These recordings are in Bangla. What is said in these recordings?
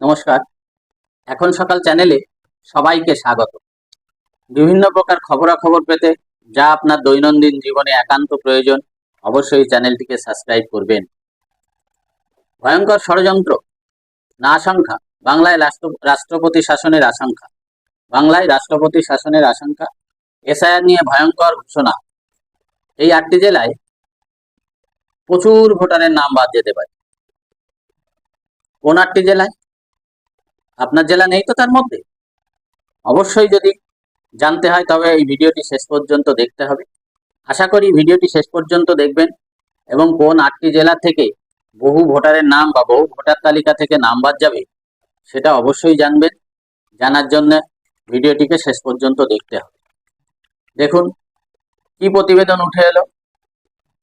নমস্কার। এখন সকাল চ্যানেলে সবাইকে স্বাগত। বিভিন্ন প্রকার খবরাখবর পেতে যা আপনার দৈনন্দিন জীবনে একান্ত প্রয়োজন, অবশ্যই চ্যানেলটিকে সাবস্ক্রাইব করবেন। ভয়ঙ্কর ষড়যন্ত্র, না আশঙ্কা, বাংলায় রাষ্ট্র, রাষ্ট্রপতি শাসনের আশঙ্কা, বাংলায় রাষ্ট্রপতি শাসনের আশঙ্কা, এসআইআর নিয়ে ভয়ঙ্কর ঘোষণা। এই আটটি জেলায় প্রচুর ভোটারের নাম বাদ যেতে পারে। কোন আটটি জেলায়? আপনার জেলা নেই তো তার মধ্যে? অবশ্যই যদি জানতে হয়, তবে এই ভিডিওটি শেষ পর্যন্ত দেখতে হবে। আশা করি ভিডিওটি শেষ পর্যন্ত দেখবেন এবং কোন আটটি জেলা থেকে বহু ভোটারের নাম বা বহু ভোটার তালিকা থেকে নাম বাদ যাবে, সেটা অবশ্যই জানবেন। জানার জন্য ভিডিওটিকে শেষ পর্যন্ত দেখতে হবে। দেখুন, কি প্রতিবেদন উঠে এলো?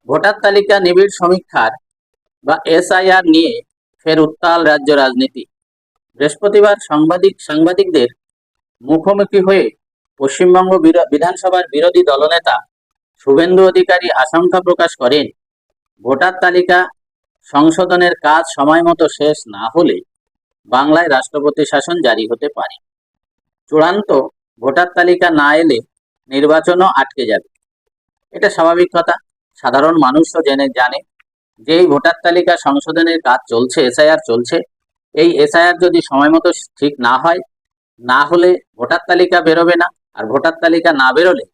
ভোটার তালিকা নিবিড় সমীক্ষার বা এসআইআর নিয়ে ফের উত্তাল রাজ্য রাজনীতি। বৃহস্পতিবার সাংবাদিক সাংবাদিকদের মুখোমুখি হয়ে পশ্চিমবঙ্গ বিধানসভার বিরোধী দলনেতা শুভেন্দু অধিকারী আশঙ্কা প্রকাশ করেন, ভোটার তালিকা সংশোধনের কাজ সময় মতো শেষ না হলে বাংলায় রাষ্ট্রপতি শাসন জারি হতে পারে। চূড়ান্ত ভোটার তালিকা না এলে নির্বাচনও আটকে যাবে। এটা স্বাভাবিক কথা। সাধারণ মানুষও জেনে জানে যে এই ভোটার তালিকা সংশোধনের কাজ চলছে, এসআইআর চলছে। এই এসআইআর যদি সময় মতো ঠিক না হয়, না হলে ভোটার তালিকা বেরোবে না। আর ভোটার তালিকা না বেরোলে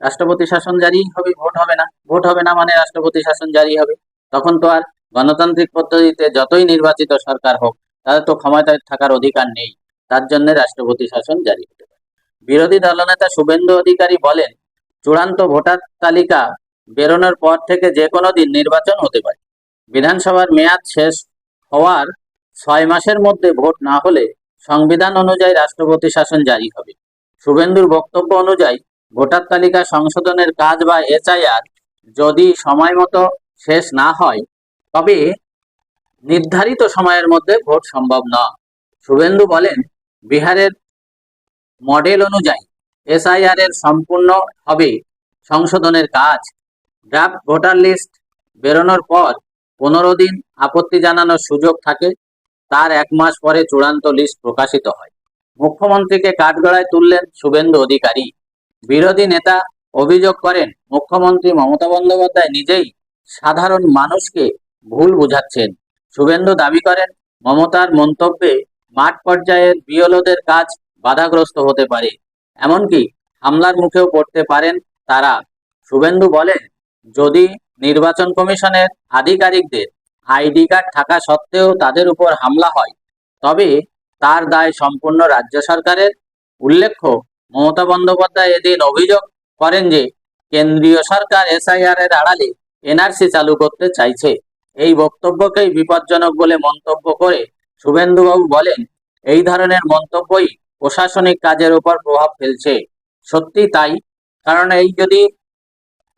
রাষ্ট্রপতি শাসন জারি হবে, ভোট হবে না। ভোট হবে না মানে রাষ্ট্রপতি শাসন জারি হবে। তখন তো আর গণতান্ত্রিক পদ্ধতিতে যতই নির্বাচিত সরকার হোক, তাদের তো ক্ষমতায় থাকার অধিকার নেই। তার জন্য রাষ্ট্রপতি শাসন জারি হতে পারে। বিরোধী দলনেতা শুভেন্দু অধিকারী বলেন, চূড়ান্ত ভোটার তালিকা বেরোনোর পর থেকে যে কোনো দিন নির্বাচন হতে পারে। বিধানসভার মেয়াদ শেষ হওয়ার ছয় মাসের মধ্যে ভোট না হলে সংবিধান অনুযায়ী রাষ্ট্রপতি শাসন জারি হবে। শুভেন্দুর বক্তব্য অনুযায়ী, ভোটার তালিকা সংশোধনের কাজ বা এসআইআর যদি সময় মতো শেষ না হয়, তবে নির্ধারিত সময়ের মধ্যে ভোট সম্ভব না। শুভেন্দু বলেন, বিহারের মডেল অনুযায়ী এসআইআর এর সম্পূর্ণ হবে সংশোধনের কাজ। ড্রাফট ভোটার লিস্ট বেরোনোর পর পনেরো দিন আপত্তি জানানোর সুযোগ থাকে তার এক মাস পরে চূড়ান্ত লিস্ট প্রকাশিত হয়। মুখ্যমন্ত্রীকে কাঠগড়ায় তুললেন শুভেন্দু অধিকারী। বিরোধী নেতা অভিযোগ করেন, মুখ্যমন্ত্রী মমতা বন্দ্যোপাধ্যায় নিজেই সাধারণ মানুষকে ভুল বোঝাচ্ছেন। শুভেন্দু দাবি করেন, মমতার মন্তব্যে মাঠ পর্যায়ের বিএলওদের কাজ বাধাগ্রস্ত হতে পারে। এমনকি হামলার মুখেও পড়তে পারেন তারা। শুভেন্দু বলেন, যদি নির্বাচন কমিশনের আধিকারিকদের আইডি কার্ড থাকা সত্ত্বেও তাদের উপর হামলা হয়। তবে তার দায় সম্পূর্ণ রাজ্য সরকারের। উল্লেখ্য, মমতা বন্দ্যোপাধ্যায় এদিন অভিযোগ করেন যে, কেন্দ্রীয় সরকার এসআইআর এর আড়ালে এনআরসি চালু করতে চাইছে। এই বক্তব্যকেই বিপজ্জনক বলে মন্তব্য করে শুভেন্দুবাবু বলেন, এই ধরনের মন্তব্যই প্রশাসনিক কাজের উপর প্রভাব ফেলছে। সত্যি তাই? কারণ এই যদি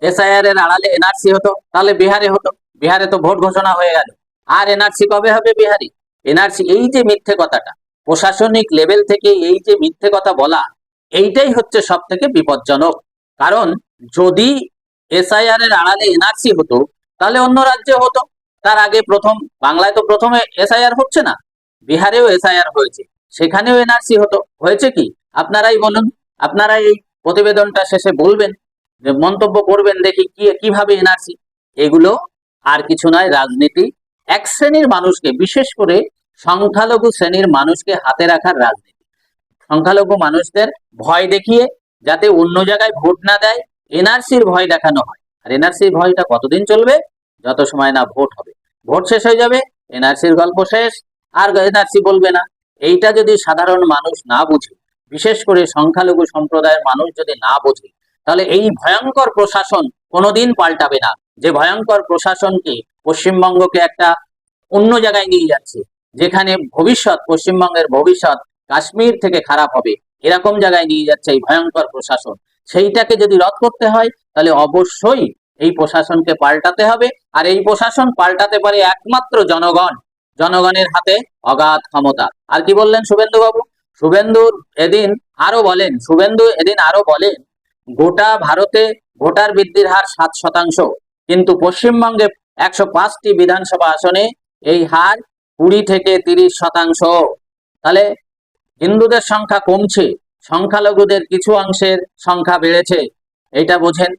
এসআইআর এর আড়ালে এনআরসি হতো, তাহলে বিহারে হতো। বিহারে তো ভোট ঘোষণা হয়ে গেল। আর এনআরসি কবে হবে বিহারি? এনআরসি, এই যে মিথ্যে কথাটা, প্রশাসনিক লেভেল থেকে এই যে মিথ্যে কথা বলা, এইটাই হচ্ছে সব থেকে বিপজ্জনক। কারণ যদি এসআইআর এর আড়ালে এনআরসি হতো, তাহলে অন্য রাজ্যে হতো। তার আগে প্রথম, বাংলায় তো প্রথমে এসআইআর হচ্ছে না। বিহারেও এসআইআর হয়েছে। সেখানেও এনআরসি হতো। হয়েছে কি? আপনারাই বলুন আপনারা এই প্রতিবেদনটা শেষে বলবেন মন্তব্য করবেন, দেখি কি, কীভাবে এনআরসি, এগুলো আর কিছু নয়, রাজনীতি। এক শ্রেণির মানুষকে, বিশেষ করে সংখ্যালঘু শ্রেণির মানুষকে হাতে রাখার রাজনীতি। সংখ্যালঘু মানুষদের ভয় দেখিয়ে যাতে অন্য জায়গায় ভোট না দেয়, এনআরসির ভয় দেখানো হয়। আর এনআরসির ভয়টা কতদিন চলবে? যত সময় না ভোট হবে। ভোট শেষ হয়ে যাবে, এনআরসির গল্প শেষ, আর এনআরসি বলবে না। এইটা যদি সাধারণ মানুষ না বুঝে, বিশেষ করে সংখ্যালঘু সম্প্রদায়ের মানুষ যদি না বোঝে, তাহলে এই ভয়ঙ্কর প্রশাসন কোনোদিন পাল্টাবে না। যে ভয়ঙ্কর প্রশাসনকে পশ্চিমবঙ্গকে একটা অন্য জায়গায় নিয়ে যাচ্ছে, যেখানে ভবিষ্যৎ, পশ্চিমবঙ্গের ভবিষ্যৎ কাশ্মীর থেকে খারাপ হবে, এরকম জায়গায় নিয়ে যাচ্ছে এই ভয়ঙ্কর প্রশাসন। সেইটাকে যদি রদ করতে হয়, তাহলে অবশ্যই এই প্রশাসনকে পাল্টাতে হবে, আর এই প্রশাসন পাল্টাতে পারে একমাত্র জনগণ, জনগণের হাতে অগাধ ক্ষমতা। আর কি বললেন শুভেন্দু বাবু শুভেন্দুর এদিন আরও বলেন, শুভেন্দু এদিন আরও বলেন, গোটা ভারতে ভোটার বৃদ্ধির হার সাত শতাংশ। কিন্তু পশ্চিমবঙ্গে একশো পাঁচটি বিধানসভা আসনে এই হার কুড়ি থেকে তিরিশ শতাংশ। তাহলে হিন্দুদের সংখ্যা কমছে, সংখ্যালঘুদের কিছু অংশের সংখ্যা বেড়েছে এটা বোঝেন।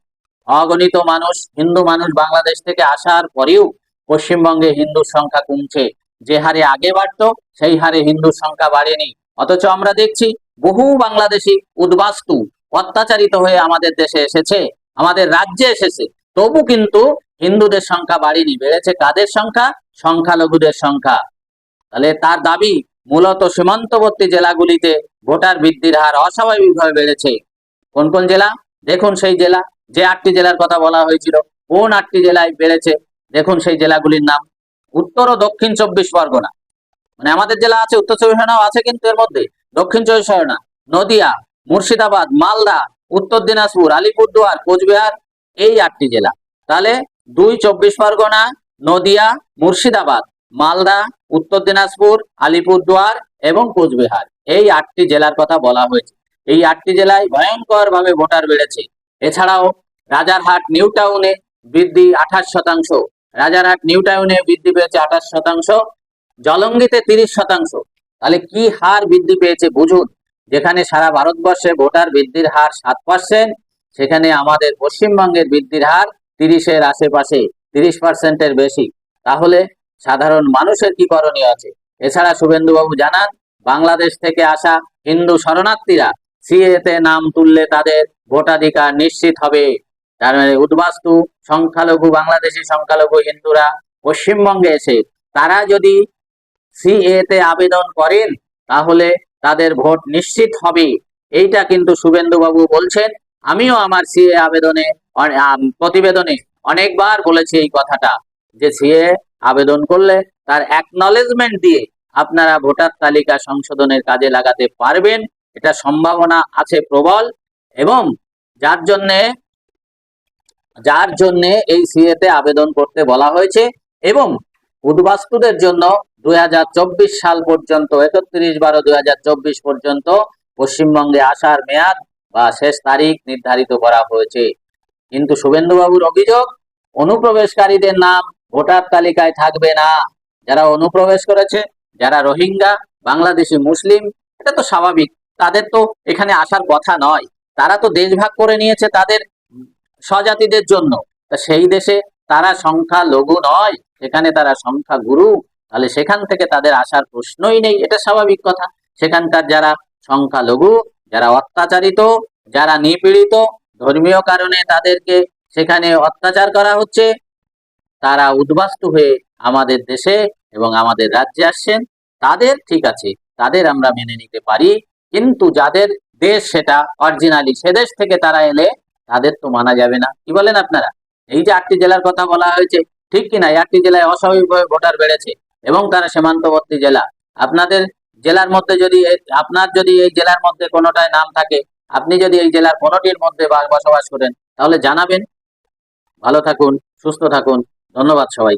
অগণিত মানুষ, হিন্দু মানুষ বাংলাদেশ থেকে আসার পরেও পশ্চিমবঙ্গে হিন্দুর সংখ্যা কমছে। যে হারে আগে বাড়তো, সেই হারে হিন্দুর সংখ্যা বাড়েনি। অথচ আমরা দেখছি বহু বাংলাদেশি উদ্বাস্তু অত্যাচারিত হয়ে আমাদের দেশে এসেছে, আমাদের রাজ্যে এসেছে। তবু কিন্তু হিন্দুদের সংখ্যা বাড়েনি, বেড়েছে কাদের সংখ্যা? সংখ্যালঘুদের সংখ্যা। তাহলে তার দাবি, মূলত সীমান্তবর্তী জেলাগুলিতে ভোটার বৃদ্ধির হার অস্বাভাবিকভাবে বেড়েছে। কোন কোন জেলা? দেখুন সেই জেলা, যে আটটি জেলার কথা বলা হয়েছিল, কোন আটটি জেলায় বেড়েছে? দেখুন সেই জেলাগুলির নাম। উত্তর ও দক্ষিণ চব্বিশ পরগনা। মানে আমাদের জেলা আছে, উত্তর চব্বিশ পরগনাও আছে কিন্তু এর মধ্যে দক্ষিণ চব্বিশ পরগনা, নদিয়া, মুর্শিদাবাদ, মালদা, উত্তর দিনাজপুর, আলিপুরদুয়ার, কোচবিহার এই আটটি জেলা। তাহলে দুই চব্বিশ পরগনা, নদিয়া, মুর্শিদাবাদ, মালদা, উত্তর দিনাজপুর, আলিপুরদুয়ার এবং কোচবিহার। এই আটটি জেলার কথা বলা হয়েছে। এই আটটি জেলায় ভয়ঙ্কর ভাবে ভোটার বেড়েছে। এছাড়াও রাজারহাট নিউ টাউনে বৃদ্ধি আঠাশ শতাংশ। রাজারহাট নিউ টাউনে বৃদ্ধি পেয়েছে আঠাশ শতাংশ। জলঙ্গিতে তিরিশ শতাংশ। তাহলে কি হার বৃদ্ধি পেয়েছে বুঝুন। যেখানে সারা ভারতবর্ষে ভোটার বৃদ্ধির হার সাত পার্সেন্ট সেখানে আমাদের পশ্চিমবঙ্গের বৃদ্ধির হার তিরিশের আশেপাশে, তিরিশ পার্সেন্টের বেশি। তাহলে সাধারণ মানুষের কি করণীয় আছে? এছাড়া শুভেন্দুবাবু জানান, বাংলাদেশ থেকে আসা হিন্দু শরণার্থীরা সিএতে নাম তুললে তাদের ভোটাধিকার নিশ্চিত হবে। তার মানে উদ্বাস্তু, সংখ্যালঘু, বাংলাদেশি সংখ্যালঘু হিন্দুরা পশ্চিমবঙ্গে এসে, তারা যদি সিএতে আবেদন করেন, তাহলে তাদের ভোট নিশ্চিত হবে। এইটা কিন্তু শুভেন্দুবাবু বলছেন আমিও আমার সিএ আবেদনে প্রতিবেদনে অনেকবার বলেছি এই কথাটা, যে সিএ আবেদন করলে তার অ্যাকনলেজমেন্ট দিয়ে আপনারা ভোটার তালিকা সংশোধনের কাজে লাগাতে পারবেন। এটা সম্ভাবনা আছে প্রবল এবং যার জন্যে যার জন্যে এই সিএতে আবেদন করতে বলা হয়েছে এবং উদ্বাস্তুদের জন্য দু হাজার চব্বিশ সাল পর্যন্ত, একত্রিশ বারো দুই পর্যন্ত পশ্চিমবঙ্গে আসার মেয়াদ বা শেষ তারিখ নির্ধারিত করা হয়েছে। কিন্তু শুভেন্দুবাবুর অভিযোগ, অনুপ্রবেশকারীদের নাম ভোটার তালিকায় থাকবে না। যারা অনুপ্রবেশ করেছে, যারা রোহিঙ্গা, বাংলাদেশি, মুসলিম, এটা তো স্বাভাবিক। তাদের তো এখানে আসার কথা নয়। তারা তো দেশ ভাগ করে নিয়েছে তাদের স্বজাতিদের জন্য। তা সেই দেশে তারা সংখ্যা লঘু নয়। সেখানে তারা সংখ্যা গুরু তাহলে সেখান থেকে তাদের আসার প্রশ্নই নেই। এটা স্বাভাবিক কথা। সেখানকার যারা সংখ্যালঘু যারা অত্যাচারিত, যারা নিপীড়িত, ধর্মীয় কারণে তাদেরকে সেখানে অত্যাচার করা হচ্ছে, তারা উদ্বাস্তু হয়ে আমাদের দেশে এবং আমাদের রাজ্যে আসছেন। তাদের ঠিক আছে, তাদের আমরা মেনে নিতে পারি, কিন্তু যাদের দেশ সেটা অরিজিনালি সে দেশ থেকে তারা এলে তাদের তো মানা যাবে না। কি বলেন আপনারা? এই যে আটটি জেলার কথা বলা হয়েছে, ঠিক কিনা? এই আটটি জেলায় অস্বাভাবিকভাবে ভোটার বেড়েছে এবং তারা সীমান্তবর্তী জেলা। আপনাদের জেলার মধ্যে যদি আপনার যদি এই জেলার মধ্যে কোনোটায় নাম থাকে, আপনি যদি এই জেলার কোনোটির মধ্যে বসবাস করেন, তাহলে জানাবেন। ভালো থাকুন, সুস্থ থাকুন। ধন্যবাদ সবাই